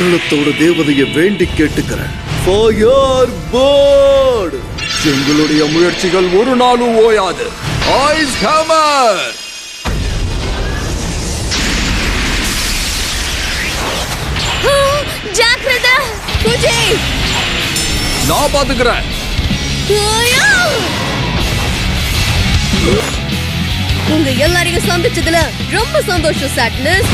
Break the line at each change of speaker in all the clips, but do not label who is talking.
மரணத்தோட தேவதையை வேண்டி கேட்டுக்கிறேன்.
எங்களுடைய முயற்சிகள் ஒரு நாளும் ஓயாது. ஐஸ் ஹேமர்
ஜாக்கிரதா குஜி
நான் பாத்துக்கிறேன்!
உங்க எல்லாரையும் சந்திச்சதுல ரொம்ப சந்தோஷம் சாட்னஸ்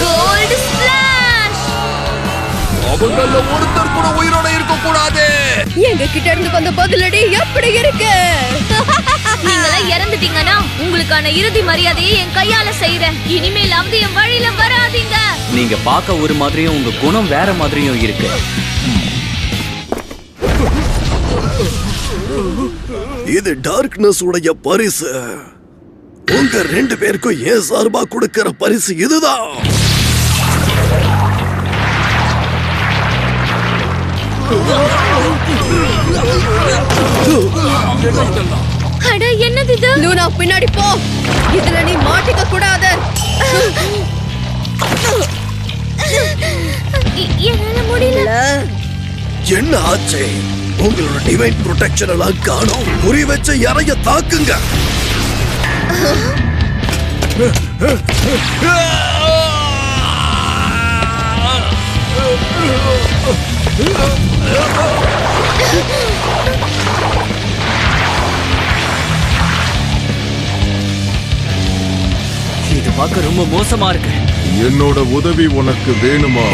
கோல்டு ஸ்பிளாஷ்
அவங்கள ஒருத்தர் கூட உயிரோட இருக்க கூடாது
எங்க கிட்ட இருந்து வந்த பதிலடி எப்படி இருக்கு? நீங்களாம் இறந்துட்டீங்கன்னா உங்களுக்கான இறுதி மரியாதையை என் கையால செய்யறேன் இனிமேலாவது என் வழியில வராதீங்க.
நீங்க பார்க்க ஒரு மாதிரியும் உங்க குணம் வேற மாதிரியும் இருக்கு.
இது டார்க்னஸ் உடைய பரிசு. உங்க ரெண்டு பேருக்கும் ஏன் சார்பா கொடுக்கிற பரிசு இதுதான்?
அட என்னது இது? லூனா பின்னாடி போ. இதுல நீ மாட்டிக்க கூடாது. என்னால முடியல.
என்ன ஆச்சு? உங்களோட டிவைன் ப்ரொடெக்ஷன் எல்லாம் காணும். குறி வச்ச இறைய தாக்குங்க.
இது பார்க்க ரொம்ப மோசமா இருக்கு.
என்னோட உதவி உனக்கு வேணுமா?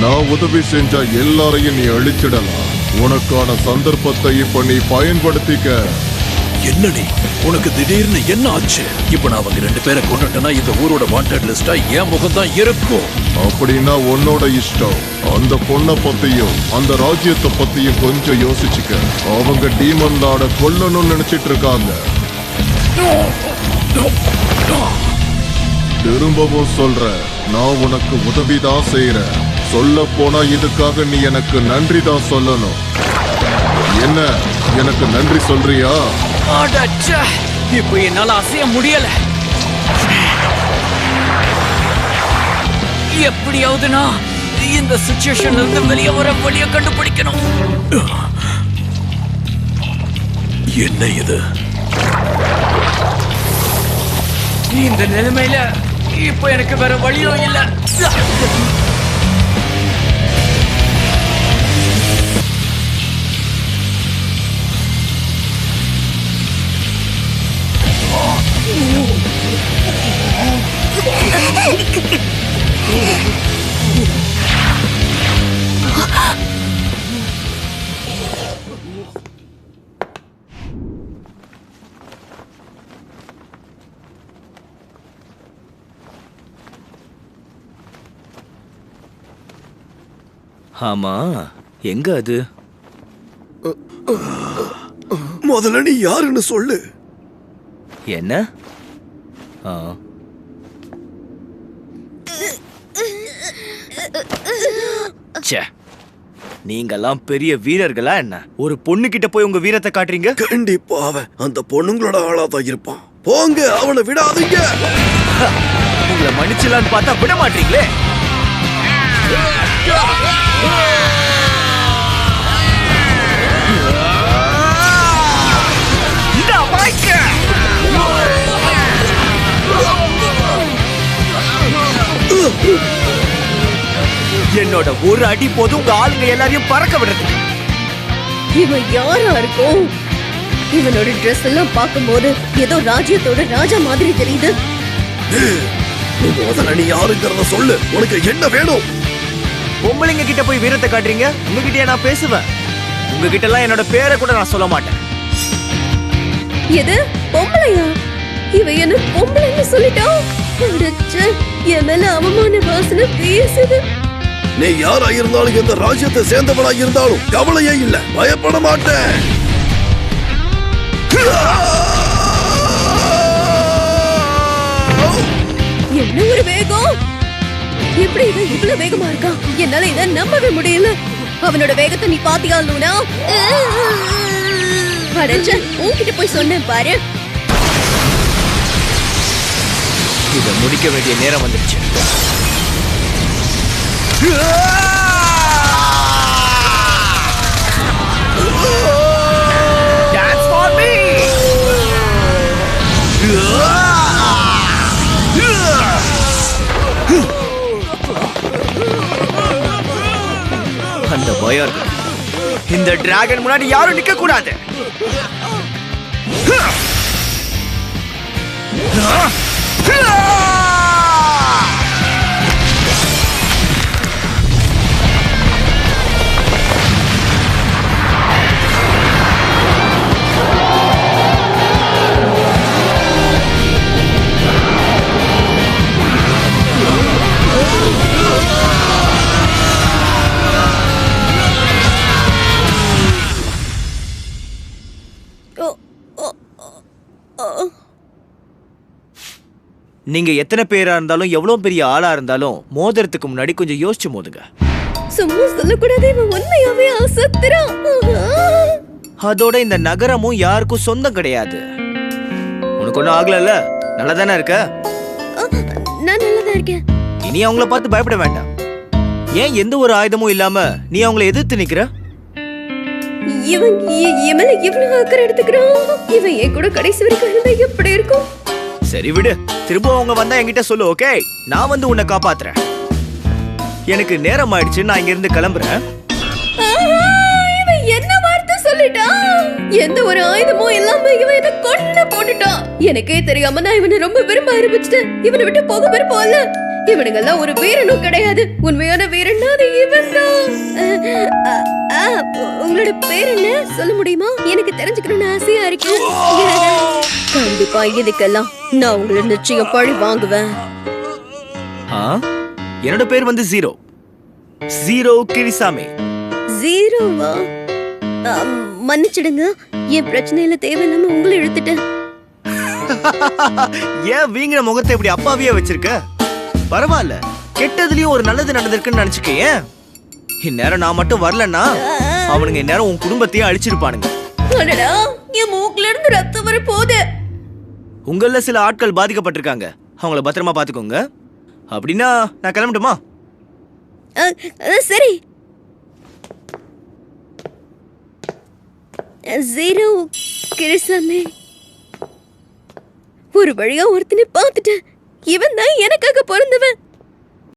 நான் உதவி செஞ்சா எல்லாரையும் நீ அழிச்சிடலாம். உனக்கான சந்தர்ப்பத்தை இப்ப நீ பயன்படுத்திக்க.
என்னடி? உனக்கு திடீர்னு என்ன ஆச்சு? இப்ப நான் அவங்க ரெண்டு பேரை கொண்டுட்டேன்னா இந்த ஊரோட வாண்டட் லிஸ்டா என் முகம் தான் இருக்கும்.
அப்படின்னா உன்னோட இஷ்டம். அந்த பொண்ணை பத்தியும் அந்த ராஜ்யத்தை பத்தியும் கொஞ்சம் யோசிச்சுக்க. அவங்க டீமன் லாட கொல்லணும்னு நினைச்சிட்டு இருக்காங்க. திரும்பவும் சொல்ற நான் உனக்கு உதவிதான் செய்யறேன் சொல்ல போனா இதுக்காக நீ எனக்கு நன்றி தான் சொல்லணும். என்ன? எனக்கு நன்றி சொல்றியா?
இப்போ என்னால அசைய முடியல. எப்படியாவது நான் இந்த சுச்சுவேஷன்ல இருந்து வெளியே வர வழிய கண்டுபிடிக்கணும்.
என்ன இது?
இந்த நிலைமையில இப்போ எனக்கு வேற வழியும் இல்ல. ஆமா எங்க அது?
முதல்ல நீ யாருன்னு சொல்லு.
என்ன? ஆ. ச்சே நீங்கெல்லாம் பெரிய வீரர்களா என்ன? ஒரு பொண்ணு கிட்ட போய் உங்க வீரத்தை காட்டுறீங்க?
கண்டிப்பா அவன் அந்த பொண்ணுங்களோட ஆளா தான் இருப்பான். போங்க அவனை விடாதீங்க.
உங்களை மன்னிச்சலான்னு பார்த்தா விட மாட்டீங்களே? என்னோட ஒரு அடி போதும் உங்க ஆளுங்க எல்லாரையும் பறக்க விடுறது.
இவன் யாரா இருக்கும்? இவனோட ட்ரெஸ் எல்லாம் பார்க்கும்போது ஏதோ ராஜ்யத்தோட ராஜா மாதிரி தெரியுது.
நீ முதல்ல நீ யாருங்கிறத சொல்லு. உனக்கு என்ன வேணும்?
பொம்பளைங்க கிட்ட போய் வீரத்தை காட்டுறீங்க? உங்ககிட்டயே நான் பேசுவேன். உங்ககிட்ட எல்லாம் என்னோட பேரை கூட நான் சொல்ல மாட்டேன்.
எது? பொம்பளையா? இவ என்ன பொம்பளைன்னு சொல்லிட்டான் அடச்சே, என் மேல அவமான வாசனை பேசுது.
நீ யாரா இருந்தாலும் எந்த ராஜ்யத்தை சேர்ந்தவனா இருந்தாலும் கவலையே இல்ல. பயப்பட மாட்டேன்.
என்ன ஒரு வேகம்? எப்படி இவன் இவ்வளவு வேகமா இருக்கான் என்னால இத நம்பவே முடியல. அவனோட வேகத்தை நீ பாத்தியா லூனா? அடச்ச உன்கிட்ட போய் சொன்னேன் பாரு.
இதை முடிக்க வேண்டிய நேரம் வந்துருச்சு Dance for me! அந்த பயம். இந்த டிராகன் முன்னாடி யாரும் நிக்க கூடாது நீங்க எத்தனை பேரா இருந்தாலும் எவ்வளவு பெரிய ஆளா இருந்தாலும் மோதிரத்துக்கு முன்னாடி கொஞ்சம் யோசிச்சு மோதுங்க.
சும்மா சொல்லக்கூடாது இவன் உண்மையாவே அசத்துறான்
அதோட இந்த நகரமும் யாருக்கும் சொந்தம் கிடையாது. உனக்கு ஒன்றும் ஆகலல்ல? நல்லா தானே இருக்க
நான் இருக்கேன்.
இனி அவங்கள பார்த்து பயப்பட வேண்டாம். ஏன் எந்த ஒரு ஆயுதமும் இல்லாம நீ அவங்கள எதிர்த்து நிக்கிற?
இவன் இவன் இவ்வளவு அக்கறை எடுத்துக்கிறான்? இவன் என் கூட கடைசி வரைக்கும் இருந்தா எப்படி இருக்கும்?
சரி விடு. திரும்ப அவங்க வந்தா என்கிட்ட சொல்லு ஓகே நான் வந்து உன்னை காப்பாத்துறேன். எனக்கு நேரம் ஆயிடுச்சு நான் இங்க இருந்து கிளம்புறேன்
என்ன வார்த்தை சொல்லிட்டான் எந்த ஒரு ஆயுதமும் இல்லாம இவன் இதை கொண்டு போட்டுட்டான். எனக்கே தெரியாம நான் இவனை ரொம்ப விரும்ப ஆரம்பிச்சிட்டேன். இவனை விட்டு போக விருப்பம் இல்ல. இவனுங்கெல்லாம் ஒரு வீரனும் கிடையாது. உண்மையான வீரன்னா அது இவன் தான் உங்களோட பேர் என்ன? சொல்ல முடியுமா? எனக்கு தெரிஞ்சுக்கணும்னு ஆசையா இருக்கு. கண்டிப்பா இதுக்கெல்லாம் நான் உங்களை நிச்சயம் பழி வாங்குவேன்?
என்னோட பேர் வந்து ஜீரோ. ஜீரோ கிரிசாமி
ஜீரோவா? மன்னிச்சிடுங்க. என் பிரச்சனையில தேவையில்லாம உங்களை இழுத்துட்டேன்.
ஏன் வீங்கின முகத்தை இப்படி அப்பாவியா வச்சிருக்க? பரவாயில்ல. கெட்டதுலயும் ஒரு நல்லது நடந்திருக்குன்னு நினைச்சுக்க ஏன்? இந்நேரம் நான் மட்டும் வரலன்னா அவனுங்க இந்நேரம் உன் குடும்பத்தையும் அழிச்சிருப்பானுங்க.
என் மூக்குல இருந்து ரத்தம் வர போகுது
உங்களில் சில ஆட்கள் பாதிக்கப்பட்டிருக்காங்க. அவங்கள பத்திரமா பாத்துக்கோங்க. அப்படின்னா நான் கிளம்பட்டுமா?
சரி. ஜீரோ கிருசாமி ஒரு வழியா ஒருத்தனை பார்த்துட்டேன். இவன் தான் எனக்காக பிறந்தவன்.